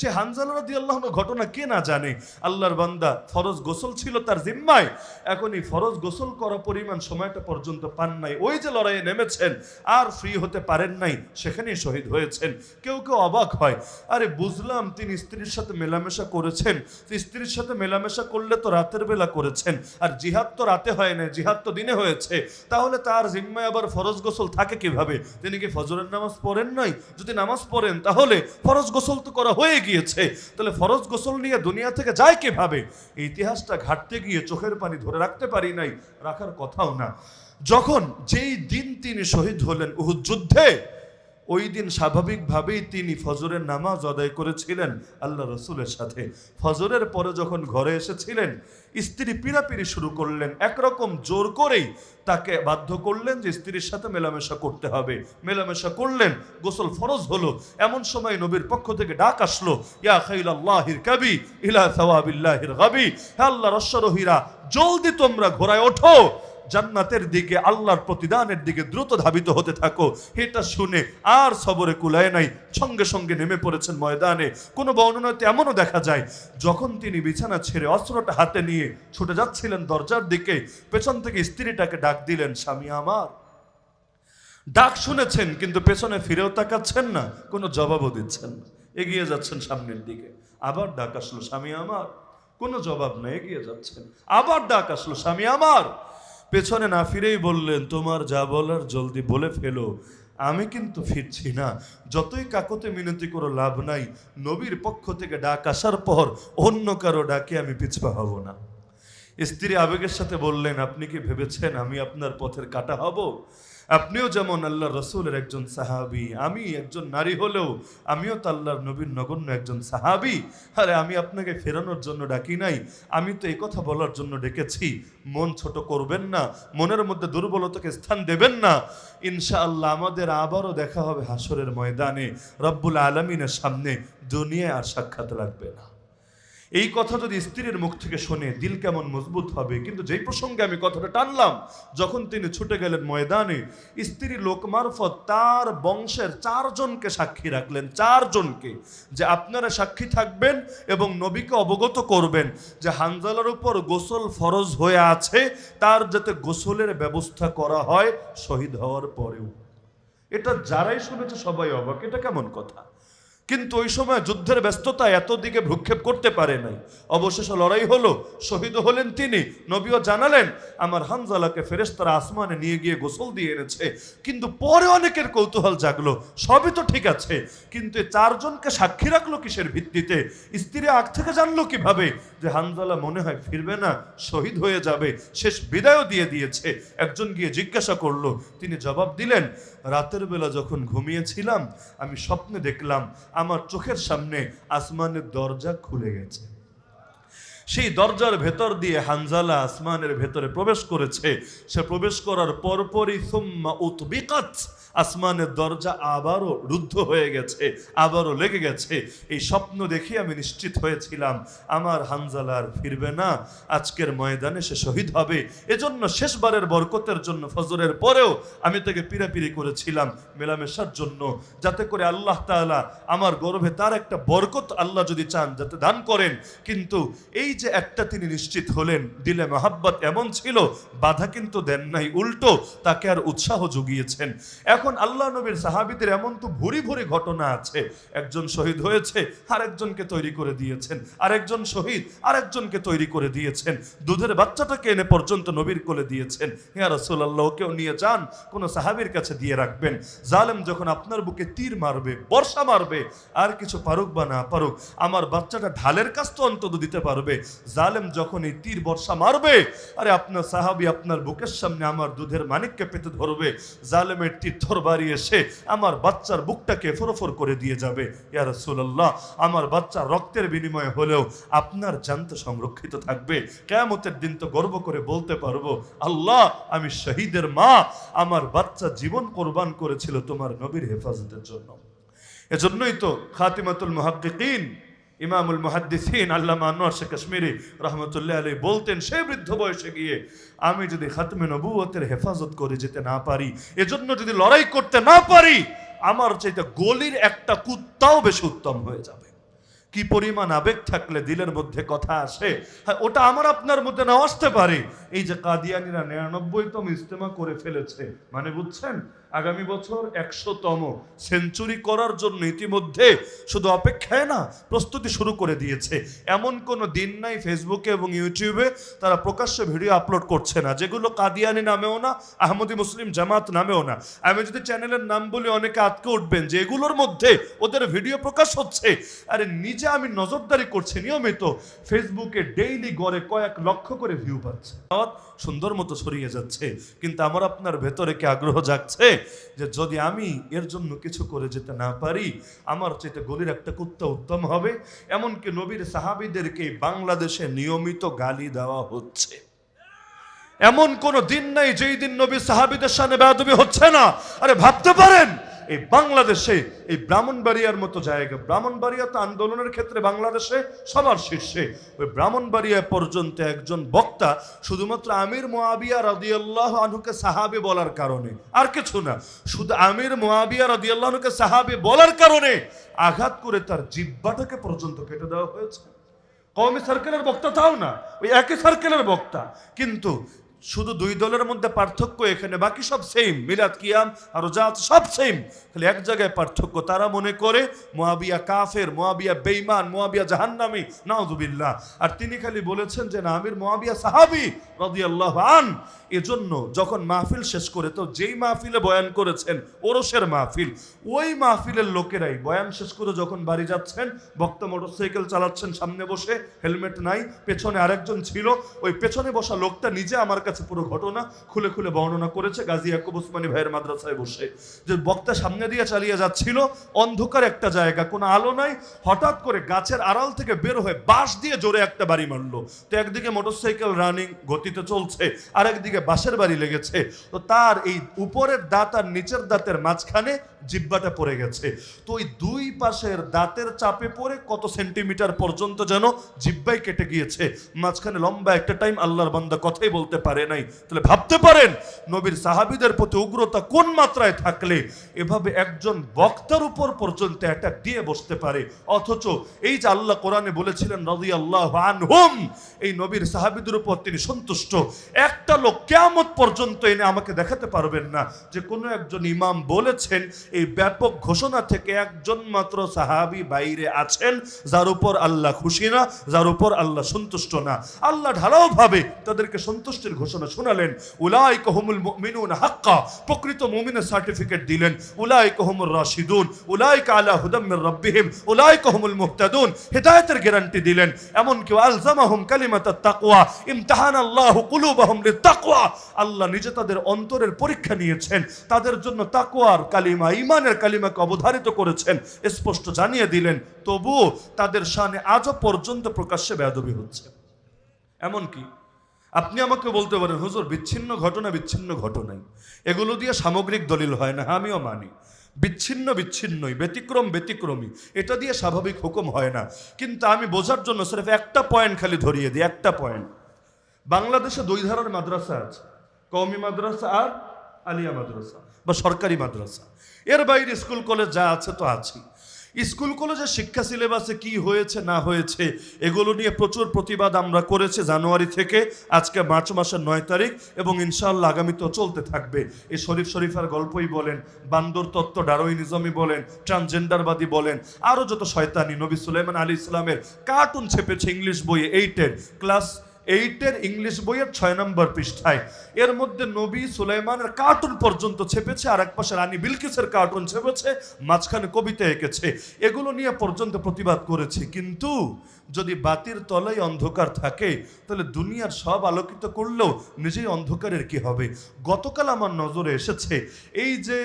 সে হানজালা রাদি ঘটনা কে না জানে? আল্লাহর বান্দা ফরজ গোসল ছিল তার জিম্মায়। এখন এই ফরজ গোসল করা পরিমাণ সময়টা পর্যন্ত পান নাই। ওই যে লড়াইয়ে নেমেছেন, আর ফ্রি হতে পারেন নাই, সেখানেই শহীদ হয়েছেন। কেউ কেউ অবাক হয়, আরে বুঝলাম তিনি স্ত্রীর সাথে মেলামেশা করেছেন। স্ত্রীর সাথে মেলামেশা করলে তো রাতের বেলা করেছেন, আর জিহাদ তো রাতে হয় না জিহাদ তো দিনে হয়েছে। তাহলে তার জিম্মায় আবার ফরজ গোসল থাকে কীভাবে? তিনি কি ফজরের নামাজ পড়েন নাই? যদি নামাজ পড়েন তাহলে ফরজ গোসল তো করা হয়ে গিয়েছে। তাহলে ফরজ গোসল নিয়ে দুনিয়া থেকে যায় কীভাবে? ইতিহাসটা ঘাটতে গিয়ে চোখের পানি ধরে রাখতে পারি নাই, রাখার কথাও না। যখন যেই দিন তিনি শহীদ হলেন, উহুদ যুদ্ধে ওই দিন স্বাভাবিকভাবেই তিনি ফজরের নামাজ আদায় করেছিলেন আল্লাহ রসুলের সাথে। ফজরের পরে যখন ঘরে এসেছিলেন, স্ত্রী পিড়াপিড়ি শুরু করলেন। একরকম জোর করেই তাকে বাধ্য করলেন যে স্ত্রীর সাথে মেলামেশা করতে হবে। মেলামেশা করলেন, গোসল ফরজ হলো। এমন সময় নবীর পক্ষ থেকে ডাক আসলো, ইয়া খাইল আল্লাহির কাবি ইলা সাওয়াবিল্লাহির গাবি। আল্লাহ রশ্বরহীরা জলদি তোমরা ঘোড়ায় ওঠো। জান্নাতের দিকে, আল্লাহর প্রতিদানের দিকে দ্রুত ধাবিত হতে থাকো। এটা শুনে আর সবরে কুলায় নাই। সঙ্গে সঙ্গে নেমে পড়েছেন ময়দানে। কোনো বর্ণনাতে এমনও দেখা যায়, যখন তিনি বিছানা ছেড়ে অস্ত্রটা হাতে নিয়ে ছুটে যাচ্ছিলেন দরজার দিকে, পেছন থেকে স্ত্রীটাকে ডাক দিলেন, স্বামী আমার। ডাক শুনেছেন, কিন্তু পেছনে ফিরেও তাকাচ্ছেন না, কোনো জবাবও দিচ্ছেন না। এগিয়ে যাচ্ছেন সামনের দিকে। আবার ডাক আসলো, স্বামী আমার। কোনো জবাব না, এগিয়ে যাচ্ছেন। আবার ডাক আসলো, স্বামী আমার। পেছনে না ফিরেই বললেন, তোমার যা বলার জলদি বলে ফেলো। আমি কিন্তু ফিরছি না। যতই কাকতে মিনতি করো, লাভ নাই। নবীর পক্ষ থেকে ডাক আসার পর অন্য কারও ডাকে আমি পিছপা হব না। স্ত্রী আবেগের সাথে বললেন, আপনি কি ভেবেছেন আমি আপনার পথের কাটা হব? আপনিও যেমন আল্লাহ রসুলের একজন সাহাবি, আমি একজন নারী হলেও আমিও তো আল্লাহর নবীর নগণ্য একজন সাহাবি। আরে, আমি আপনাকে ফেরানোর জন্য ডাকি নাই, আমি তো এই কথা বলার জন্য ডেকেছি। মন ছোট করবেন না, মনের মধ্যে দুর্বলতাকে স্থান দেবেন না। ইনশাআল্লাহ আমাদের আবারও দেখা হবে হাসরের ময়দানে। রব্বুল আলমিনের সামনে দুনিয়ায় আর সাক্ষাৎ লাগবে না। এই কথা যদি স্ত্রীর মুখ থেকে শোনে, দিল কেমন মজবুত হবে? কিন্তু যেই প্রসঙ্গে আমি কথাটা টানলাম, যখন তিনি ছুটে গেলেন ময়দানে, স্ত্রী লোক মারফত তার বংশের চারজনকে সাক্ষী রাখলেন, চারজনকে, যে আপনারা সাক্ষী থাকবেন এবং নবীকে অবগত করবেন যে হানজালার উপর গোসল ফরজ হয়ে আছে, তার যাতে গোসলের ব্যবস্থা করা হয় শহীদ হওয়ার পরেও। এটা যারাই শুনেছে সবাই অবাক, এটা কেমন কথা? কিন্তু ওই সময় যুদ্ধের ব্যস্ততা এত দিকে ভ্রুক্ষেপ করতে পারে নাই। অবশেষে লড়াই হলো, শহীদ হলেন তিনি, নবীও জানালেন, আমার হানজালাকে ফেরেশতারা আসমানে নিয়ে গিয়ে গোসল দিয়ে এনেছে। কিন্তু পরে অনেকের কৌতূহল জাগলো, সবই তো ঠিক আছে। কিন্তু চারজনকে সাক্ষী রাখল কিসের ভিত্তিতে? স্ত্রী আগ থেকে জানলো কীভাবে যে হানজালা মনে হয় ফিরবে না, শহীদ হয়ে যাবে, শেষ বিদায়ও দিয়ে দিয়েছে। একজন গিয়ে জিজ্ঞাসা করল, তিনি জবাব দিলেন, রাতের বেলা যখন ঘুমিয়েছিলাম, আমি স্বপ্নে দেখলাম আমার চোখের সামনে আসমানের দরজা খুলে গেছে। সেই দরজার ভেতর দিয়ে হানজালা আসমানের ভেতরে প্রবেশ করেছে। সে প্রবেশ করার পরপরই সুম্মা উতবিকাত, আসমানের দরজা আবারও রুদ্ধ হয়ে গেছে, আবারও লেগে গেছে। এই স্বপ্ন দেখে আমি নিশ্চিত হয়েছিলাম, আমার হানজালার ফিরবে না। আজকের ময়দানে সে শহীদ হবে। এজন্য শেষবারের বরকতের জন্য ফজরের পরেও আমি তাকে পিড়াপিড়ি করেছিলাম মেলামেশার জন্য, যাতে করে আল্লাহ তাআলা আমার গর্ভে তার একটা বরকত আল্লাহ যদি চান, যাতে দান করেন। কিন্তু এই যে একটা তিনি নিশ্চিত হলেন, দিলে মাহাব্বত এমন ছিল, বাধা কিন্তু দেন নাই, উল্টো তাকে আর উৎসাহ জুগিয়েছেন। এখন আল্লাহ নবীর সাহাবিদের এমন তো ভুরি ভুরি ঘটনা আছে। একজন শহীদ হয়েছে, আরেকজনকে তৈরি করে দিয়েছেন, আরেকজন শহীদ, আরেকজনকে তৈরি করে দিয়েছেন। দুধের বাচ্চাটাকে এনে পর্যন্ত নবীর কোলে দিয়েছেন। হ্যাঁ রসুল্লাহ ওকেও নিয়ে যান, কোনো সাহাবির কাছে দিয়ে রাখবেন। জালেম যখন আপনার বুকে তীর মারবে, বর্ষা মারবে, আর কিছু পারুক বা না পারুক, আমার বাচ্চাটা ঢালের কাজ তো অন্তত দিতে পারবে জালেম যখন এই তীর বর্ষা মারবে, আরে আপনার সাহাবি আপনার বুকের সামনে আমার দুধের মানিককে পেতে ধরবে, জালেমের তীর তরবারি এসে আমার বাচ্চার বুকটাকে ফোরফোর করে দিয়ে যাবে। ইয়া রাসূলুল্লাহ, আমার বাচ্চা রক্তের বিনিময়ে হলেও আপনার জান্ত সংরক্ষিত থাকবে। কেয়ামতের দিন তো গর্ব করে বলতে পারব, আল্লাহ, আমি শহীদের মা, আমার বাচ্চা জীবন কোরবান করেছিল তোমার নবীর হেফাজতের জন্য। এজন্যই তো খাতিমাতুল মুহাক্কিকিন ইমামুল মুহাদ্দিসিন আল্লামা আনোয়ার শেখ কাশ্মীরি রহমতুল্লাহ আলী বলতেন, সে বৃদ্ধ বয়সে গিয়ে আমি যদি খাতমে নবুয়তের হেফাজত করে যেতে না পারি, এজন্য যদি লড়াই করতে না পারি, আমার চাইতে গলির একটা কুত্তাও বেশি উত্তম হয়ে যাবে। কি পরিমাণ আবেগ থাকলে দিলের মধ্যে কথা আসে? হ্যাঁ ওটা আমার আপনার মধ্যে না আসতে পারে। এই যে কাদিয়ানিরা নিরানব্বইতম ইস্তেমা করে ফেলেছে মানে বুঝছেন? আগামী বছর একশোতম সেঞ্চুরি করার জন্য ইতিমধ্যে শুধু অপেক্ষায় না, প্রস্তুতি শুরু করে দিয়েছে। এমন কোনো দিন নাই ফেসবুকে এবং ইউটিউবে তারা প্রকাশ্যে ভিডিও আপলোড করছে না, যেগুলো কাদিয়ানি নামেও না, আহমদি মুসলিম জামাত নামেও না। আমি যদি চ্যানেলের নাম বলি, অনেকে আটকে উঠবেন যে এগুলোর মধ্যে ওদের ভিডিও প্রকাশ হচ্ছে। আরে নিজে আমি নজরদারি করছি, নিয়মিত ফেসবুকে ডেইলি গড়ে কয়েক লক্ষ করে ভিউ পাচ্ছে। সুন্দর মতো ছড়িয়ে যাচ্ছে, কিন্তু আমার আপনার ভেতরে কি আগ্রহ জাগছে? যে যদি আমি এর জন্য কিছু করে যেতে না পারি, আমার চেতে গলির একটা কুত্তা উত্তম হবে। এমনকি নবীর সাহাবিদেরকে বাংলাদেশে নিয়মিত গালি দেওয়া হচ্ছে। এমন কোন দিন নাই যেই দিন নবী সাহাবিদের সামনে বেয়াদবি হচ্ছে না। আরে ভাবতে পারেন এই বাংলাদেশে, এই ব্রাহ্মণবাড়িয়ার মতো জায়গা, ব্রাহ্মণবাড়িয়া তো আন্দোলনের ক্ষেত্রে বাংলাদেশে সবার শীর্ষে। ওই ব্রাহ্মণবাড়িয়া পর্যন্ত একজন বক্তা শুধুমাত্র আমির মোয়াবিয়া রদিয়াল্লাহ আনহুকে সাহাবি বলার কারণে। আর কিছু না, শুধু আমির মোয়াবিয়া রদিয়াল্লাহ আনহুকে সাহাবি বলার কারণে আঘাত করে তার জিব্বাটাকে পর্যন্ত কেটে দেওয়া হয়েছে। কওমি সার্কেলের বক্তা তাও না, ওই একই সার্কেলের বক্তা। কিন্তু শুধু দুই দলের মধ্যে পার্থক্য এখানে, বাকি সব সেম মিলাদ, কিয়াম আর জাত সব সেম খালি এক জায়গায় পার্থক্য, তারা মনে করে মোয়াবিয়া কাফের, মোয়াবিয়া বেইমান মোয়াবিয়া জাহান্নামি, নাউজুবিল্লাহ। আর তিনি খালি বলেছেন যে, না, আমির মোয়াবিয়া সাহাবি রাদিয়াল্লাহু আন। এজন্য যখন মাহফিল শেষ করে, তো যেই মাহফিলে বয়ান করেছেন, ওরসের মাহফিল, ওই মাহফিলের লোকেরাই বয়ান শেষ করে যখন বাড়ি যাচ্ছেন, বক্তা মোটরসাইকেল চালাচ্ছেন, সামনে বসে, হেলমেট নাই, পেছনে আরেকজন ছিল, ওই পেছনে বসা লোকটা নিজে আমার কাছে পুরো ঘটনা খুলে খুলে বর্ণনা করেছে গাজী ইয়াকুব উসমানী ভাইয়ের মাদ্রাসায় বসে। যে বক্তা সামনে দিয়ে চালিয়ে যাচ্ছিল, অন্ধকার একটা জায়গা, কোনো আলো নাই। হঠাৎ করে গাছের আড়াল থেকে বের হয়ে বাঁশ দিয়ে জোরে একটা বাড়ি মারলো। তো একদিকে মোটরসাইকেল রানিং, গতিতে চলছে আর একদিকে বাঁশের বাড়ি লেগেছে। তো তার এই উপরের দাঁত আর নিচের দাঁতের মাঝখানে জিব্বাটা পড়ে গেছে। তো ওই দুই পাশের দাঁতের চাপে পড়ে কত সেন্টিমিটার পর্যন্ত যেন জিব্বাই কেটে গিয়েছে। মাঝখানে লম্বা একটা টাইম আল্লাহর বান্দা কথাই বলতে পারে নাই। তাহলে ভাবতে পারেন, নবীর সাহাবিদের প্রতি উগ্রতা কোন মাত্রায় থাকলে এভাবে একজন বক্তার উপর পর্যন্ত অ্যাটাক দিয়ে বসতে পারে। অথচ এই যে আল্লাহ কোরআনে বলেছিলেন রদি আল্লাহ আনহুম, এই নবীর সাহাবিদের উপর তিনি সন্তুষ্ট। একটা লোক কেয়ামত পর্যন্ত এনে আমাকে দেখাতে পারবেন না যে কোনো একজন ইমাম বলেছেন, এই ব্যাপক ঘোষণা থেকে একজন মাত্র সাহাবি বাইরে আছেন, যার উপর আল্লাহ খুশি না, যার উপর আল্লাহ সন্তুষ্ট না। আল্লাহ ঢালাও ভাবে তাদেরকে সন্তুষ্টির ঘোষণা শোনালেন উলাই কহমুল মিনুন হাক্কা, প্রকৃত মুমিনের সার্টিফিকেট দিলেন উলাই কহমুর রাশিদুন উলাই আলা হুদাম্মির রব্বিহিম উলাই কহমুল মুহতাদুন, হেদায়েতের গ্যারান্টি দিলেন। এমন কেউ আলজামাহুম কালিমাতাত তাকওয়া ইমতাহান আল্লাহ কুলুবাহুম লিতাকওয়া আল্লাহ নিজে তাদের অন্তরের পরীক্ষা নিয়েছেন, তাদের জন্য তাকওয়ার কালিমা ইমানের কালিমাকে অবধারিত করেছেন, স্পষ্ট জানিয়ে দিলেন, তবুও তাদের শানে আজও পর্যন্ত প্রকাশ্যে বেয়াদবি হচ্ছে। এমনকি আপনি আমাকে বলতে পারেন, হুজুর, বিচ্ছিন্ন ঘটনা বিচ্ছিন্ন ঘটনাই। এগুলো দিয়ে সামগ্রিক দলিল হয় না, আমিও মানি। বিচ্ছিন্ন বিচ্ছিন্নই, ব্যতিক্রম ব্যতিক্রমী এটা দিয়ে স্বাভাবিক হুকুম হয় না। কিন্তু আমি বোঝার জন্য সির্ফ একটা পয়েন্ট খালি ধরিয়ে দিই, একটা পয়েন্ট বাংলাদেশে দুই ধরনের মাদ্রাসা আছে। কওমি মাদ্রাসা আর আলিয়া মাদ্রাসা বা সরকারি মাদ্রাসা। এর বাইরে স্কুল, কলেজ যা আছে তো আছেই। স্কুল কলেজের শিক্ষা সিলেবাসে কি হয়েছে, না হয়েছে, এগুলো নিয়ে প্রচুর প্রতিবাদ আমরা করেছি জানুয়ারি থেকে, আজকে মার্চ মাসের নয় তারিখ, এবং ইনশাআল্লাহ আগামীতেও চলতে থাকবে। এই শরীফ শরীফার গল্পই বলেন, বান্দর তত্ত্ব ডারোইনিজমই বলেন, ট্রান্সজেন্ডারবাদী বলেন আরও যত শয়তানি নবী সুলাইমান আলী ইসলামের কার্টুন ছেপেছে ইংলিশ বইয়ে এইটের ক্লাস এইটের ইংলিশ বইয়ের ছয় নম্বর পৃষ্ঠায়। এর মধ্যে নবী সুলাইমানের কার্টুন পর্যন্ত ছেপেছে, আর এক পাশে রানী বিলকিসের কার্টুন ছেপেছে, মাঝখানে কবিতা এঁকেছে। এগুলো নিয়ে পর্যন্ত প্রতিবাদ করেছে। কিন্তু যদি বাতির তলায় অন্ধকার থাকে, তাহলে দুনিয়ার সব আলোকিত করলেও নিজেই অন্ধকারের কি হবে? গতকাল আমার নজরে এসেছে, এই যে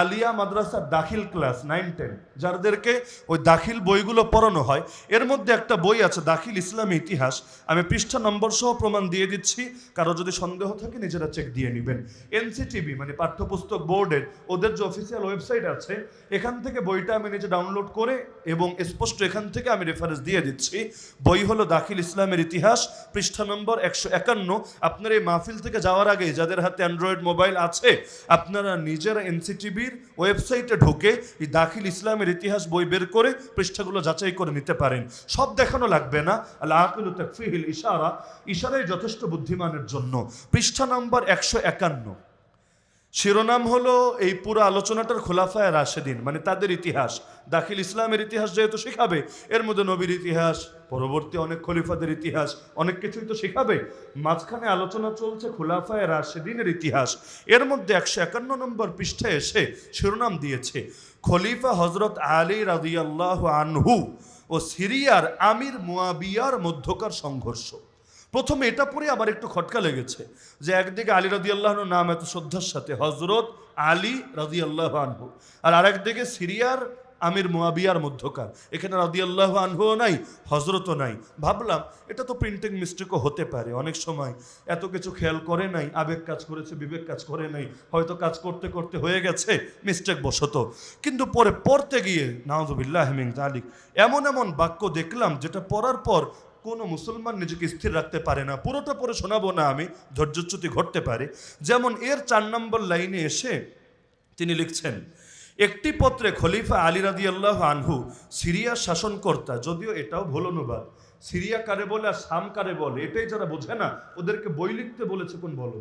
আলিয়া মাদ্রাসার দাখিল ক্লাস নাইন টেন যাদেরকে ওই দাখিল বইগুলো পড়ানো হয়, এর মধ্যে একটা বই আছে, দাখিল ইসলামী ইতিহাস। আমি পৃষ্ঠা নম্বর সহ প্রমাণ দিয়ে দিচ্ছি, কারও যদি সন্দেহ থাকে নিজেরা চেক দিয়ে নেবেন। এনসিটিভি মানে পাঠ্যপুস্তক বোর্ডের, ওদের যে অফিসিয়াল ওয়েবসাইট আছে, এখান থেকে বইটা আমি নিজে ডাউনলোড করে এবং স্পষ্ট এখান থেকে আমি রেফারেন্স দিয়ে দিচ্ছি। বই হলো দাখিল ইসলামের ইতিহাস, পৃষ্ঠা নম্বর একশো একান্ন। আপনার এই মাহফিল থেকে যাওয়ার আগে যাদের হাতে অ্যান্ড্রয়েড মোবাইল আছে, আপনারা নিজেরা এনসিটিভির ওয়েবসাইটে ঢুকে এই দাখিল ইসলামের ইতিহাস বই বের করে পৃষ্ঠাগুলো যাচাই করে নিতে পারেন। সব দেখানো লাগবে না। আল্লাহ আকিল ইশারা। ইশারাই যথেষ্ট বুদ্ধিমানের জন্য। পৃষ্ঠা নাম্বার একশো একান্ন। শিরোনাম হলো এই পুরো আলোচনাটার খোলাফায় রাশেদিন মানে তাদের ইতিহাস। দাখিল ইসলামের ইতিহাস যেহেতু শেখাবে, এর মধ্যে নবীর ইতিহাস, পরবর্তী অনেক খলিফাদের ইতিহাস, অনেক কিছুই তো শেখাবে। মাঝখানে আলোচনা চলছে খোলাফায় রাশেদিনের ইতিহাস। এর মধ্যে একশো একান্ন নম্বর পৃষ্ঠায় এসে শিরোনাম দিয়েছে, খলিফা হজরত আলী রাদিয়াল্লাহ আনহু ও সিরিয়ার আমির মুয়াবিয়ার মধ্যকার সংঘর্ষ। প্রথমে এটা পড়ে আমার একটু খটকা লেগেছে যে একদিকে আলী রাজি আল্লাহর নাম এত শ্রদ্ধার সাথে হজরত আলী রাজি আল্লাহ আনহু, আর আরেকদিকে সিরিয়ার আমির মুয়াবিয়ার মধ্যকার। এখানে রাজি আল্লাহ আনহুও নাই হজরতও নাই। ভাবলাম, এটা তো প্রিন্টিং মিস্টেকও হতে পারে অনেক সময়। এত কিছু খেয়াল করে নাই, আবেগ কাজ করেছে, বিবেক কাজ করে নাই, হয়তো কাজ করতে করতে হয়ে গেছে মিস্টেক বশত। কিন্তু পরে পড়তে গিয়ে নাওজবিল্লাহ মিন তালিক এমন এমন বাক্য দেখলাম যেটা পড়ার পর কোনো মুসলমান নিজেকে স্থির রাখতে পারে না। পুরোটা পরে শোনাবো না আমি ধৈর্যচ্যুতি ঘটতে পারে। যেমন এর চার নম্বর লাইনে এসে তিনি লিখছেন, একটি পত্রে খলিফা আলী রাদি আল্লাহ আনহু, সিরিয়া শাসনকর্তা, যদিও এটাও ভুল অনুবাদ, সিরিয়া কারে বলে আর সাম কারে বলে, এটাই যারা বোঝে না, ওদেরকে বই লিখতে বলেছে কোন বলো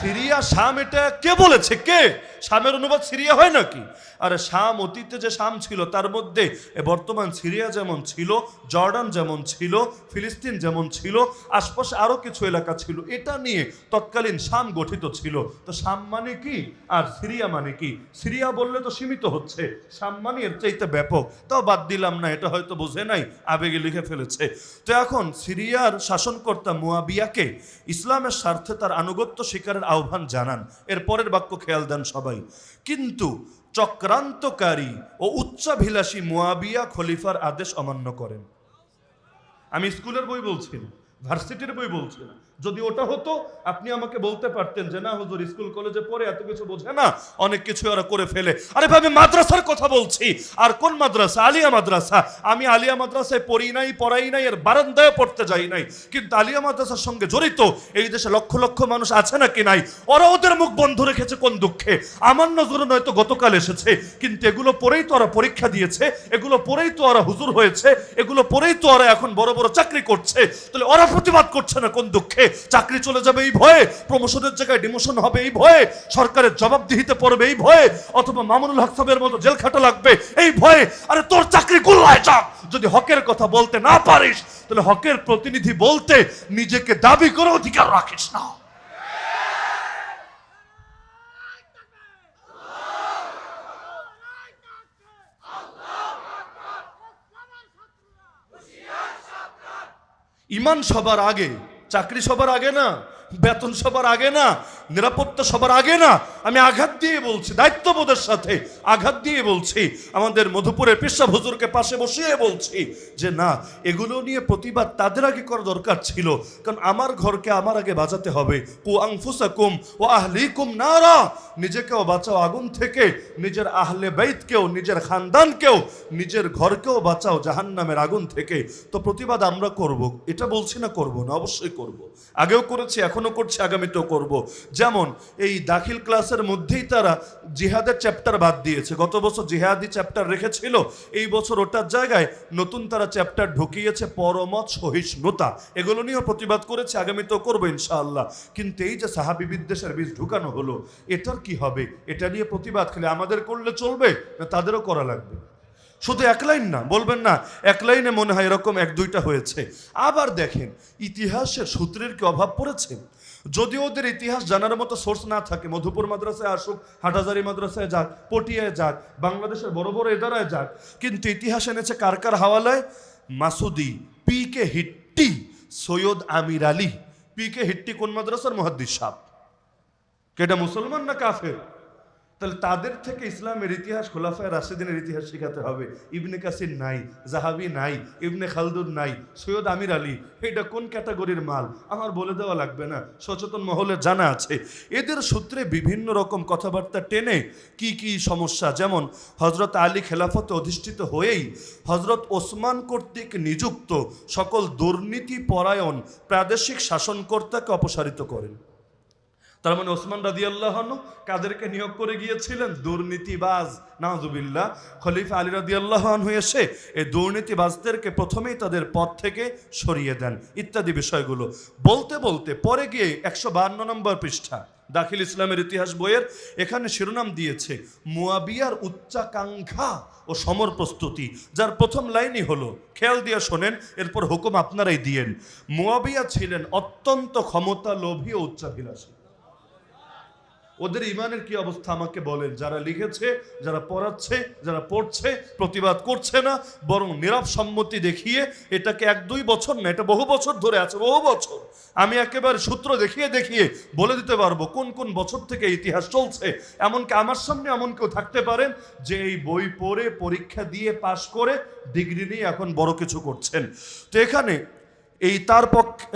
সিরিয়া, শাম, এটা কে বলেছে? কে? শামের অনুবাদ সিরিয়া হয় নাকি? আরে শাম, অতীতে যে শাম ছিল, তার মধ্যে বর্তমান সিরিয়া যেমন ছিল, জর্ডান যেমন ছিল, ফিলিস্তিন যেমন ছিল, আশপাশে আরও কিছু এলাকা ছিল, এটা নিয়ে তৎকালীন শাম গঠিত ছিল। তো শাম মানে কি? আর সিরিয়া মানে কি? সিরিয়া বললে তো সীমিত হচ্ছে। শাম মানে এর চাইতে ব্যাপক। তাও বাদ দিলাম না, এটা হয়তো বোঝে নাই, আবেগে লিখে ফেলেছে। তো এখন সিরিয়ার শাসনকর্তা মুয়াবিয়াকে ইসলামের স্বার্থে তার আনুগত্য স্বীকারের আহ্বান জানান। এর পরের বাক্য খেয়াল দেন সবাই। কিন্তু চক্রান্তকারী ও উচ্চাভিলাষী মুয়াবিয়া খলিফার আদেশ অমান্য করেন। আমি স্কুলের বই বলছি ভার্সিটির বই বলছি না। যদি ওটা হতো, আপনি আমাকে বলতে পারতেন যে, না হুজুর, স্কুল কলেজে পড়ে এত কিছু বোঝে না, অনেক কিছু ওরা করে ফেলে। আরে ভাই, আমি মাদ্রাসার কথা বলছি। আর কোন মাদ্রাসা? আলিয়া মাদ্রাসা। আমি আলিয়া মাদ্রাসায় পড়ি নাই, পড়াই নাই, এর বারান্দায় পড়তে যাই নাই। কিন্তু আলিয়া মাদ্রাসার সঙ্গে জড়িত এই দেশে লক্ষ লক্ষ মানুষ আছে নাকি নাই? ওরা ওদের মুখ বন্ধ রেখেছে কোন দুঃখে? আমার নজরে নয়তো গতকাল এসেছে, কিন্তু এগুলো পরেই তো ওরা পরীক্ষা দিয়েছে, এগুলো পরেই তো ওরা হুজুর হয়েছে, এগুলো পরেই তো ওরা এখন বড় বড় চাকরি করছে। তাহলে ওরা প্রতিবাদ করছে না কোন দুঃখে। চাকরি চলে যাবে এই ভয়ে, প্রমোশনের জায়গায় ডিমোশন হবে এই ভয়ে, সরকারের জবাবদিহিতে পড়বে এই ভয়ে, অথবা মামুনুল হক সাহেবের মতো জেল খাটা লাগবে এই ভয়ে। আরে তোর চাকরি গোল্লায় যাক। যদি হকের কথা বলতে না পারিস, তাহলে হকের প্রতিনিধি বলতে নিজেকে দাবি করে অধিকার রাখিস না। ইমান সবার আগে চাকরি সবার আগে না বেতন সবার আগে না নিরাপত্তা সবার আগে না, আমি আঘাত দিয়ে বলছি, দায়িত্ববোধের সাথে আঘাত দিয়ে বলছি, আমাদের মধুপুরের পেশা হুজুরকে পাশে বসিয়ে বলছি যে না, এগুলো নিয়ে প্রতিবাদ তাদের আগে করা দরকার ছিল, কারণ আমার ঘরকে আমার আগে বাঁচাতে হবে। কু আংফুসাকুম ও আহলিকুম নারা, নিজেকেও বাঁচাও আগুন থেকে, নিজের আহলে বাইতকেও, নিজের খানদানকেও, নিজের ঘরকেও বাঁচাও জাহান্নামের আগুন থেকে। তো প্রতিবাদ আমরা করব, এটা বলছি না করব না, অবশ্যই করব। আগেও করেছি, এখনও করছি, আগামীতেও করব। যেমন এই দাখিল ক্লাসের মধ্যেই তারা জিহাদের চ্যাপ্টার বাদ দিয়েছে। গত বছর জিহাদি চ্যাপ্টার রেখেছিল, এই বছর ওটার জায়গায় নতুন তারা চ্যাপ্টার ঢুকিয়েছে, পরমত সহিষ্ণুতা। এগুলো নিয়েও প্রতিবাদ করেছে আগামীতেও করব ইনশাআল্লাহ। কিন্তু এই যে সাহাবি বিদ্বেষের বীজ ঢুকানো হলো, এটার কি হবে? এটা নিয়ে প্রতিবাদ খেলে আমাদের করলে চলবে না তাদেরও করা লাগবে? শুধু এক লাইন না, বলবেন না, এক লাইনে মনে হয় এরকম এক দুইটা হয়েছে। আবার দেখেন, ইতিহাসের সূত্রের কি অভাব পড়েছে? যদি ওদের ইতিহাস জানার মতো সোর্স না থাকে, মধুপুর মাদ্রাসায় আসুক হাটাজারি মাদ্রাসায় যাক, পটিয়ায় যাক, বাংলাদেশের বড় বড় এদারায় যাক, কিন্তু ইতিহাস এনেছে কার কার হাওয়ালায়? Masudi P K Hitti, Syed Ameer Ali. P K Hitti কোন মাদ্রাসার মহাদ্দিস সাহ কেটা মুসলমান না কাফের? তাহলে তাদের থেকে ইসলামের ইতিহাস খোলাফায় রাশেদিনের ইতিহাস শেখাতে হবে। ইবনে কাসির নাই জাহাবি নাই, ইবনে খালদুন নাই, সৈয়দ আমির আলী এটা কোন ক্যাটাগরির মাল? আমার বলে দেওয়া লাগবে না, সচেতন মহলে জানা আছে। এদের সূত্রে বিভিন্ন রকম কথাবার্তা টেনে কি কি সমস্যা, যেমন হজরত আলী খেলাফতে অধিষ্ঠিত হয়েই হজরত ওসমান কর্তৃক নিযুক্ত সকল দুর্নীতি পরায়ণ প্রাদেশিক শাসনকর্তাকে অপসারিত করেন। তার মানে ওসমান রাদি আল্লাহ কাদেরকে নিয়োগ করে গিয়েছিলেন? দুর্নীতিবাজ। নাজুবিল্লাহ খলিফা আলী রাদি আল্লাহ এসে এই দুর্নীতিবাজদেরকে প্রথমেই তাদের পদ থেকে সরিয়ে দেন, ইত্যাদি বিষয়গুলো। বলতে বলতে পরে গিয়ে একশো বান্ন নম্বর পৃষ্ঠা, দাখিল ইসলামের ইতিহাস বইয়ের, এখানে শিরোনাম দিয়েছে, মুয়াবিয়ার উচ্চাকাঙ্ক্ষা ও সমর প্রস্তুতি, যার প্রথম লাইনই হলো, খেয়াল দিয়ে শোনেন, এরপর হুকুম আপনারাই দিয়েন। মুয়াবিয়া ছিলেন অত্যন্ত ক্ষমতা লোভী ও উচ্চাভিলাষী। ওদের ইমানের কি অবস্থা আমাকে বলেন? যারা লিখেছে, যারা পড়াচ্ছে, যারা পড়ছে, প্রতিবাদ করছে না, বরং নীরব সম্মতি দেখিয়ে এটাকে এক দুই বছর না, এটা বহু বছর ধরে আছে, বহু বছর। আমি একেবারে সূত্র দেখিয়ে দেখিয়ে বলে দিতে পারব কোন কোন বছর থেকে ইতিহাস চলছে। এমনকি আমার সামনে এমন কেউ থাকতে পারেন যে এই বই পড়ে, পরীক্ষা দিয়ে পাশ করে ডিগ্রি নিয়ে এখন বড় কিছু করছেন। তো এখানে এই তার পক্ষে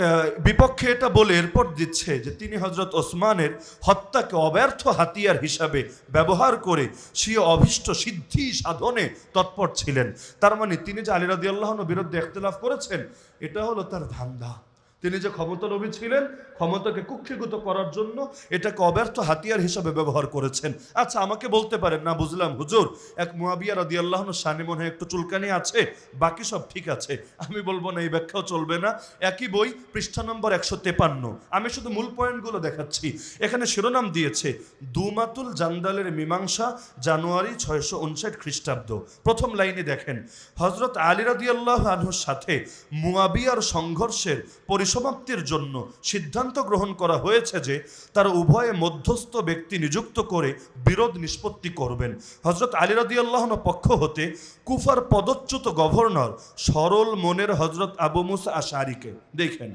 বিপক্ষে এটা বলে এরপর দিচ্ছে যে তিনি হজরত ওসমানের হত্যাকে অব্যর্থ হাতিয়ার হিসাবে ব্যবহার করে স্বীয় অভিষ্ট সিদ্ধি সাধনে তৎপর ছিলেন। তার মানে তিনি যে আলী আল্লাহন বিরুদ্ধে একতলাফ করেছেন, এটা হলো তার ধান্দা। তিনি যে ক্ষমতালোভী ছিলেন, ক্ষমতাকে কুক্ষিগত করার জন্য এটাকে অব্যর্থ হাতিয়ার হিসাবে ব্যবহার করেছেন। আচ্ছা আমাকে বলতে পারেন, না বুঝলাম, হুজুর, এক মুয়াবিয়া রাদি আল্লাহন শানি মনে একটু চুলকানি আছে, বাকি সব ঠিক আছে। আমি বলব না, এই ব্যাখ্যাও চলবে না। একই বই, পৃষ্ঠা নম্বর একশো তেপান্ন। আমি শুধু মূল পয়েন্টগুলো দেখাচ্ছি। এখানে শিরোনাম দিয়েছে, দুমাতুল জান্দালের মীমাংসা জানুয়ারি ছয়শো উনষাট খ্রিস্টাব্দ। প্রথম লাইনে দেখেন হজরত আলী রাদি আল্লাহ আনহুর সাথে মুয়াবিয়ার সংঘর্ষের পরিসমাপ্তির জন্য সিদ্ধান্ত গ্রহণ করা হয়েছে যে তারা উভয়ে মধ্যস্থ ব্যক্তি নিযুক্ত করে বিরোধ নিষ্পত্তি করবেন। হজরত আলী রাদিয়াল্লাহন পক্ষ হতে কুফার পদচ্যুত গভর্নর সরল মনের হজরত আবু মুসা আশারিকে দেখেন।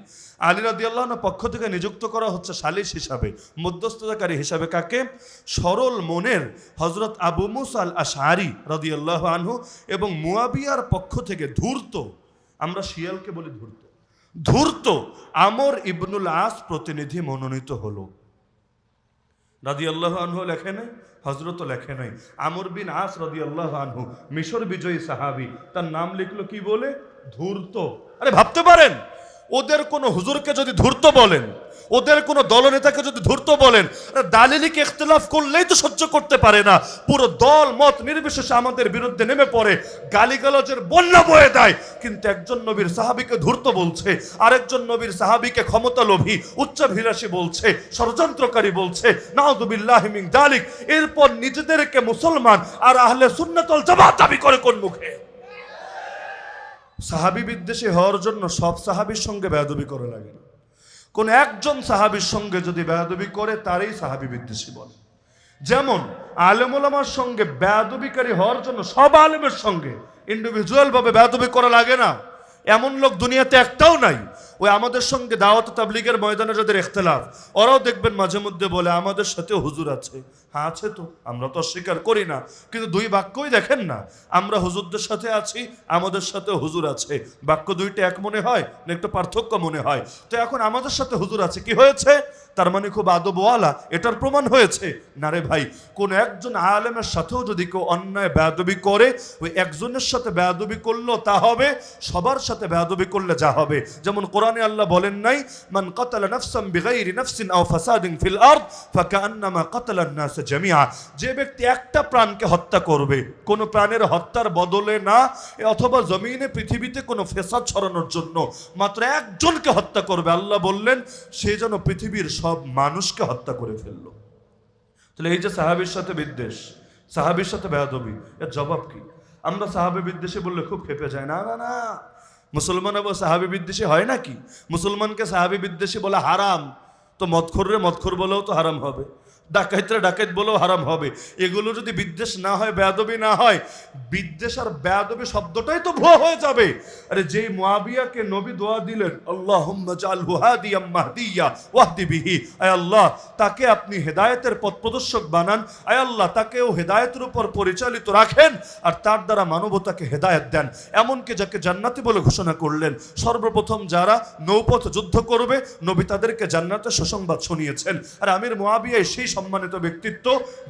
আলী রাদিয়াল্লাহন পক্ষ থেকে নিযুক্ত করা হচ্ছে সালিশ হিসাবে, মধ্যস্থতাকারী হিসাবে কাকে? সরল মনের হজরত আবু মুসা আল আশারি রাদিয়াল্লাহ আনহু এবং মুয়াবিয়ার পক্ষ থেকে ধূর্ত, আমরা শিয়ালকে বলি ধূর্ত। ধূর্ত। আমর ইবনুল আস প্রতিনিধি মনোনীত হলো। রাজি আল্লাহ আনহু লেখে নাই হজরত লেখে নাই। আমর বিন আস রাজি আল্লাহ আনহু, মিশর বিজয়ী সাহাবি, তার নাম লিখলো কি বলে? ধূর্ত। আরে ভাবতে পারেন, ওদের কোনো হুজুরকে যদি ধূর্ত বলেন ওদের কোনো দলনেতাকে যদি ধূর্ত বলেন দালিলিকে ইখতলাফ করলেই তো সহ্য করতে পারে না। পুরো দল মত নির্বিশেষে আমাদের বিরুদ্ধে নেমে পড়ে, গালিগালজের বন্যা বয়ে দেয়। কিন্তু একজন নবীর সাহাবিকে ধূর্ত বলছে, আরেকজন নবীর সাহাবিকে ক্ষমতা লোভী উচ্চাভিলাষী বলছে, ষড়যন্ত্রকারী বলছে নাউদুবিল্লাহ মিন দালিক। এরপর নিজেদেরকে মুসলমান আর আহলে সুন্নাতল জামাত দাবি করে কোন মুখে? সাহাবি বিদ্বেষী হওয়ার জন্য সব সাহাবির সঙ্গে বেয়াদবি করে লাগে না। কোন একজন সাহাবির সঙ্গে যদি বেয়াদবি করে, তারই সাহাবি বিদ্বেষী বলে। যেমন আলেমুলামার সঙ্গে বেয়াদবিকারী হওয়ার জন্য সব আলেমের সঙ্গে ইন্ডিভিজুয়াল ভাবে বেয়াদবি করা লাগে না। এমন লোক দুনিয়াতে একটাও নাই। ওই আমাদের সঙ্গে দাওয়াত তাবলিগের ময়দানে যাদের এখতলাফ ওরাও দেখবেন মাঝে মধ্যে বলে, আমাদের সাথেও হুজুর আছে। হ্যাঁ আছে তো, আমরা তো অস্বীকার করি না। কিন্তু দুই বাক্যই দেখেন না, আমরা হুজুরদের সাথে আছি, আমাদের সাথে হুজুর আছে। বাক্য দুইটা এক মনে হয়, না একটু পার্থক্য মনে হয়। তো এখন আমাদের সাথে হুজুর আছে, কি হয়েছে? তার মানে খুব আদবওয়ালা, এটার প্রমাণ হয়েছে। না রে ভাই, কোন একজন আলেমের সাথেও যদি কেউ অন্যায় বেয়াদবি করে, ওই একজনের সাথে বেয়াদবি করলেও তা হবে, সবার সাথে বেয়াদবি করলে যা হবে। যেমন কোরআনে আল্লাহ বলেন নাই, মান কাতালা নাফসাম বিগাইরি নাফসিন আও ফাসাদিন ফিল আরদ ফাকান্নামা কাতালান নাস জামিআ। যে ব্যক্তি একটা প্রাণকে হত্যা করবে, কোন প্রাণের হত্যার বদলে না, অথবা জমিনে, পৃথিবীতে কোনো ফেসাদ ছড়ানোর জন্য মাত্র একজনকে হত্যা করবে, আল্লাহ বললেন, সে যেন পৃথিবীর সব মানুষকে হত্যা করে ফেলল। তাহলে এই যে সাহাবির সাথে বিদ্বেষ, সাহাবির সাথে বেহাদবি এর জবাব কি? আমরা সাহাবি বিদ্বেষে বললে খুব খেপে যায়, না না না, মুসলমান এবং সাহাবি বিদ্বেষী হয় নাকি? মুসলমানকে সাহাবি বিদ্বেষী বলে হারাম। তো মৎখর রে মৎখর বলেও তো হারাম হবে। ডাকাইতরা ডাকাইত বলেও হারাম হবে। এগুলো যদি বিদ্বেষ না হয়, বেয়াদবি না হয়, বিদ্বেষ আর বেয়াদবি শব্দটাই তো ভুয়া হয়ে যাবে। আরে যেই মুয়াবিয়াকে নবী দোয়া দিলেন, আল্লাহুম্মা জালহু হাদিয়াম মাহদিয়া ওয়াহদি বিহি। আয় আল্লাহ, তাকে আপনি হেদায়েতের পথ প্রদর্শক বানান। আয় আল্লাহ, তাকেও হেদায়েতের উপর পরিচালিত রাখেন আর তার দ্বারা মানবতাকে হেদায়েত দেন। এমনকি যাকে জান্নাতি বলে ঘোষণা করলেন, সর্বপ্রথম যারা নৌপথ যুদ্ধ করবে, নবী তাদেরকে জান্নাতের সুসংবাদ শুনিয়েছেন। আর আমির মুয়াবিয়া সেই সম্মানিত ব্যক্তিত্ব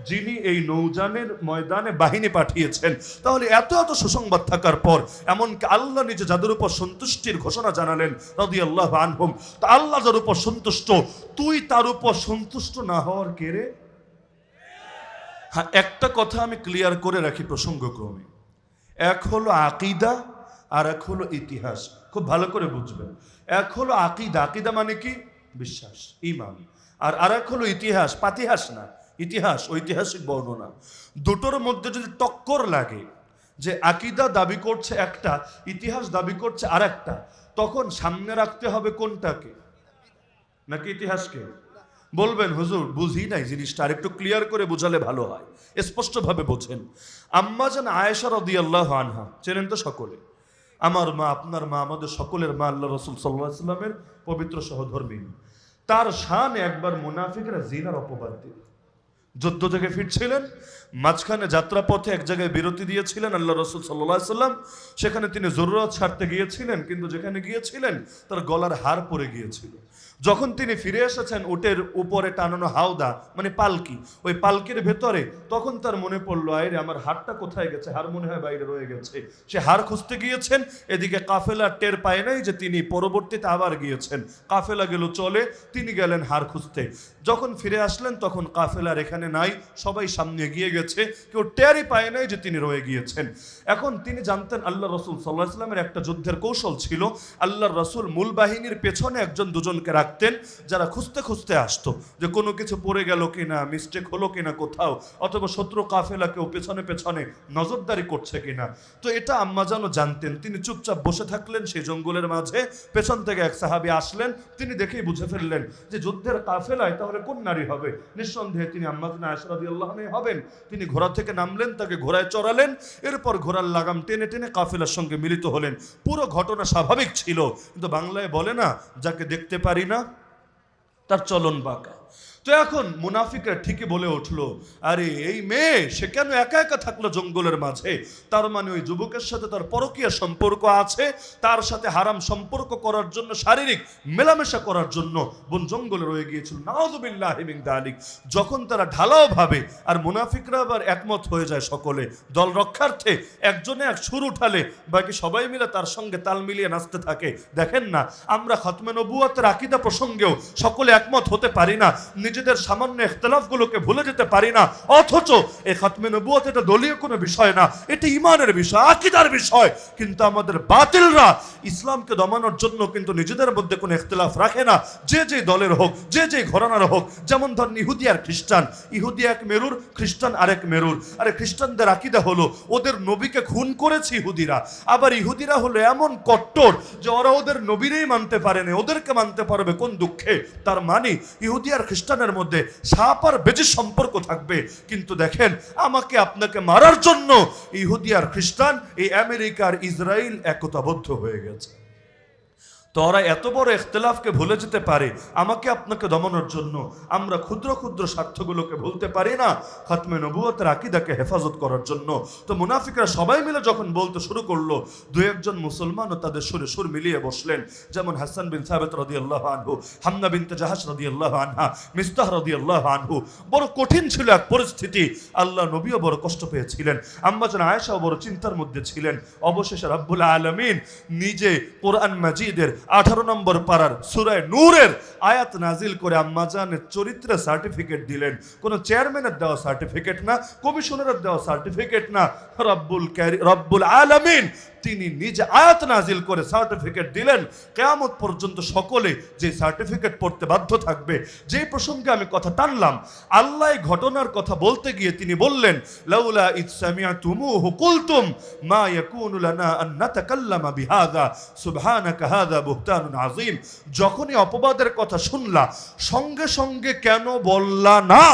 যিনি এই নৌজানের ময়দানে বাহিনী পাঠিয়েছেন। তাহলে এত এত সুসংবাদ থাকার পর এমনকি আল্লাহ নিজে যাদের উপর সন্তুষ্টির ঘোষণা জানালেন রদি আল্লাহ আনহুম, তা আল্লাহ যার উপর সন্তুষ্ট, তুই তার উপর সন্তুষ্ট না হওয়ার কেড়ে হ্যাঁ একটা কথা আমি ক্লিয়ার করে রাখি প্রসঙ্গক্রমে। এক হলো আকিদা, আর এক হলো ইতিহাস। খুব ভালো করে বুঝবেন। এক হলো আকিদা। আকিদা মানে কি? বিশ্বাস ইমান আর আর এক হলো ইতিহাস, পাতিহাস না, ইতিহাস, ঐতিহাসিক বর্ণনা। দুটোর মধ্যে যদি টক্কর লাগে যে আকিদা দাবি করছে একটা, ইতিহাস দাবি করছে আর একটা তখন সামনে রাখতে হবে কোনটাকে? নাকি ইতিহাসকে? বলবেন, হুজুর, বুঝি নাই জিনিসটা আরেকটু ক্লিয়ার করে বোঝালে ভালো হয়, স্পষ্টভাবে বোঝেন। আম্মা যেন আয়েশা রদি আল্লাহ আনহা, চেনেন তো সকলে? আমার মা, আপনার মা, আমাদের সকলের মা আল্লাহ রসুল সাল্লাহ ইসলামের পবিত্র সহধর্মী তার শান একবার মুনাফিকরা জিনার অপবাদ দিল। যুদ্ধ থেকে ফিরছিলেন, মাঝখানে যাত্রাপথে এক জায়গায় বিরতি দিয়েছিলেন আল্লাহ রসুল সাল্লাহ সাল্লাম সেখানে তিনি জরুরত ছাড়তে গিয়েছিলেন, কিন্তু যেখানে গিয়েছিলেন, তার গলার হার পরে গিয়েছিল। যখন তিনি ফিরে এসেছেন, উটের উপরে টানানো হাওদা মানে পালকি, ওই পালকির ভেতরে, তখন তার মনে পড়ল আইরে আমার হারটা কোথায় গেছে? হার মনে হয় বাইরে রয়ে গেছে। সে হার খুঁজতে গিয়েছেন, এদিকে কাফেলা টের পায় নাই যে তিনি পরবর্তীতে আবার গিয়েছেন। কাফেলা গেল, চলে। তিনি গেলেন হার খুঁজতে। যখন ফিরে আসলেন, তখন কাফেলার এখানে নাই, সবাই সামনে গিয়ে গেছে। কেউ টেরই পায় নাই যে তিনি রয়ে গিয়েছেন। এখন তিনি জানতেন, আল্লাহ রসুল সাল্লাহ ইসলামের একটা যুদ্ধের কৌশল ছিল। আল্লাহর রসুল মূল বাহিনীর পেছনে একজন দুজনকে রাখতেন যারা খুঁজতে খুঁজতে আসতো যে কোনো কিছু পড়ে গেল কিনা মিস্টেক হলো কিনা কোথাও, অথবা শত্রু কাফেলা কেউ পেছনে পেছনে নজরদারি করছে কিনা। তো এটা আম্মা যেন জানতেন, তিনি চুপচাপ বসে থাকলেন সেই জঙ্গলের মাঝে, পেছন থেকে এক সাহাবি আসলেন, তিনি দেখেই বুঝে ফেললেন যে যুদ্ধের কাফেলায় তাহলে কোন নারী হবে? নিঃসন্দেহে তিনি আম্মাজান আয়সরাদি আল্লাহ হবেন। তিনি ঘোড়া থেকে নামলেন, তাকে ঘোড়ায় চড়ালেন, এরপর ঘোড়ার লাগাম টেনে টেনে কাফেলার সঙ্গে মিলিত হলেন। পুরো ঘটনা স্বাভাবিক ছিল, কিন্তু বাংলায় বলে না, যাকে দেখতে পারি না তার চলন বাঁকা। তো এখন মুনাফিকরা ঠিকই বলে উঠল, আরে, এই মেয়ে, সে কেন একা একা থাকল জঙ্গলের মাঝে? তার মানে ওই যুবকের সাথে তার পরকীয় সম্পর্ক আছে, তার সাথে হারাম সম্পর্ক করার জন্য, শারীরিক মেলামেশা করার জন্য বন জঙ্গলে রয়ে গিয়েছিল। নাওজুবিল্লাহ দালিক। যখন তারা ঢালাও ভাবে, আর মুনাফিকরা আবার একমত হয়ে যায় সকলে, দল রক্ষার্থে একজনে এক সুর উঠালে, বাকি সবাই মিলে তার সঙ্গে তাল মিলিয়ে নাচতে থাকে। দেখেন না, আমরা খতমে নবুয়াতের আকিদা প্রসঙ্গেও সকলে একমত হতে পারি না। নিজেদের সামান্য ইখতলাফগুলোকে ভুলে যেতে পারি না। অথচ এই খতমে নবুয়াত এটা দলীয় কোনো বিষয় না, এটা ইমানের বিষয়, আকিদার বিষয়। কিন্তু আমাদের বাতিলরা ইসলামকে দমানোর জন্য কিন্তু নিজেদের মধ্যে কোনো ইখতলাফ রাখে না। যে যে দলের হোক, যে যে ঘরানার হোক, যেমন ধরেন ইহুদি আর খ্রিস্টান। ইহুদি এক মেরুর, খ্রিস্টান আরেক মেরুর। আরে খ্রিস্টানদের আকিদা হলো, ওদের নবীকে খুন করেছে ইহুদিরা। আবার ইহুদিরা হলো এমন কট্টর যে ওরা ওদের নবীরেই মানতে পারেনি ওদেরকে মানতে পারবে কোন দুঃখে? তার মানে ইহুদি আর খ্রিস্টানের মধ্যে সাপ আর বেজির সম্পর্ক থাকবে। কিন্তু দেখেন, আমাকে আপনাকে মারার জন্য ইহুদি আর খ্রিস্টান এই আমেরিকার ইসরায়েল একতাবদ্ধ হয়ে গেছে। তো ওরা এত বড় ইখতলাফকে ভুলে যেতে পারে, আমাকে আপনাকে দমানোর জন্য। আমরা ক্ষুদ্র ক্ষুদ্র স্বার্থগুলোকে ভুলতে পারি না, খতমে নবুয়তের আকিদাকে হেফাজত করার জন্য। তো মুনাফিকরা সবাই মিলে যখন বলতে শুরু করল, দু একজন মুসলমানও তাদের সুরে সুর মিলিয়ে বসলেন। যেমন হাসান বিন সাবেত রদি আল্লাহ আনহু, হামনা বিনতে জাহাজ রদি আল্লাহ আনহা, মিস্তাহ রদি আল্লাহ আনহু। বড় কঠিন ছিল এক পরিস্থিতি। আল্লাহ নবীও বড় কষ্ট পেয়েছিলেন। আম্মাজান আয়েশাও বড় চিন্তার মধ্যে ছিলেন। অবশেষে রব্বুল আলমিন নিজে কোরআন মাজিদের আঠারো নম্বর পাড়ার সুরায় নূরের আয়াত নাজিল করে আম্মাজানের চরিত্রে সার্টিফিকেট দিলেন। কোনো চেয়ারম্যানের দেওয়া সার্টিফিকেট না কমিশনারের দেওয়া সার্টিফিকেট না। রব্বুল ক্যারি রব্বুল আলমিন তিনি নিজে আয়াত নাজিল করে সার্টিফিকেট দিলেন। কেয়ামত পর্যন্ত সকলে যে সার্টিফিকেট পড়তে বাধ্য থাকবে যে প্রসঙ্গে আমি কথা টানলাম, আল্লাহ ঘটনার কথা বলতে গিয়ে তিনি বললেন, লাউলা ইতসামিয়া তুমুহু কুলতুম মা ইয়াকুনু আন নাতাকাল্লামা বিহাদা, সুবহানাকা হাদা বুহতানুন আযীম। যখনই অপবাদের কথা শুনলা, সঙ্গে সঙ্গে কেন বললা না?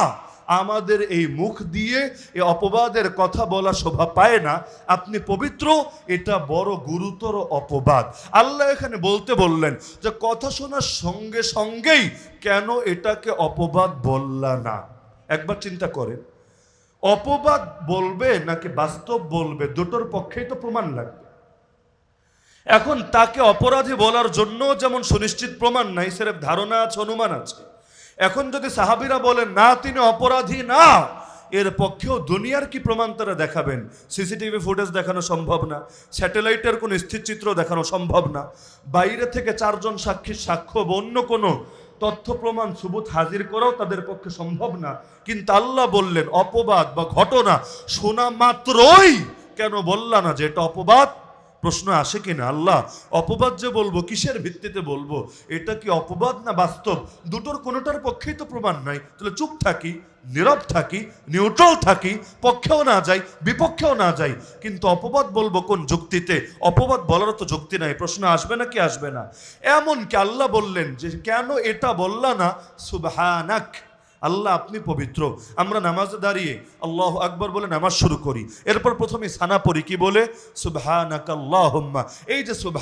আমাদের এই মুখ দিয়ে এই অপবাদের কথা বলা শোভা পায় না। আপনি পবিত্র, এটা বড় গুরুতর অপবাদ। আল্লাহ এখানে বলতে বললেন যে, কথা শোনার সঙ্গে সঙ্গেই কেন এটাকে অপবাদ বললা না? একবার চিন্তা করেন। অপবাদ বলবে নাকি বাস্তব বলবে, দুটোর পক্ষেই তো প্রমাণ লাগবে। এখন তাকে অপরাধী বলার জন্য যেমন সুনিশ্চিত প্রমাণ নাই সেরকম ধারণা আছে, অনুমান আছে। এখন যদি সাহাবিরা বলেন, না, তিনি অপরাধী, না, এর পক্ষেও দুনিয়ার কি প্রমাণ তারা দেখাবেন? সিসিটিভি ফুটেজ দেখানো সম্ভব না, স্যাটেলাইটের কোনো স্থিরচিত্র দেখানো সম্ভব না, বাইরে থেকে চারজন সাক্ষীর সাক্ষ্য বা অন্য কোনো তথ্য প্রমাণ সুবুত হাজির করাও তাদের পক্ষে সম্ভব না। কিন্তু আল্লাহ বললেন, অপবাদ বা ঘটনা শোনা মাত্রই কেন বললা না যে এটা অপবাদ? প্রশ্ন আসে কিনা? আল্লাহ, অপবাদ যে বলব, কিসের ভিত্তিতে বলব? এটা কি অপবাদ না বাস্তব? দুটোর কোনোটার পক্ষেই তো প্রমাণ নাই। তাহলে চুপ থাকি, নীরব থাকি নিউট্রাল থাকি, পক্ষেও না যাই, বিপক্ষেও না যাই। কিন্তু অপবাদ বলব কোন যুক্তিতে? অপবাদ বলারও তো যুক্তি নাই। প্রশ্ন আসবে না কি আসবে না? এমনকি আল্লাহ বললেন যে, কেন এটা বললা না? সুবহানাক। আল্লাহ আপনি পবিত্র। আমরা নামাজ দাঁড়িয়ে আল্লাহ আকবর বলে নামাজ শুরু করি। এরপর প্রথমে সানা পড়ি, কি বলে? সুবাহ এই যে সুবহান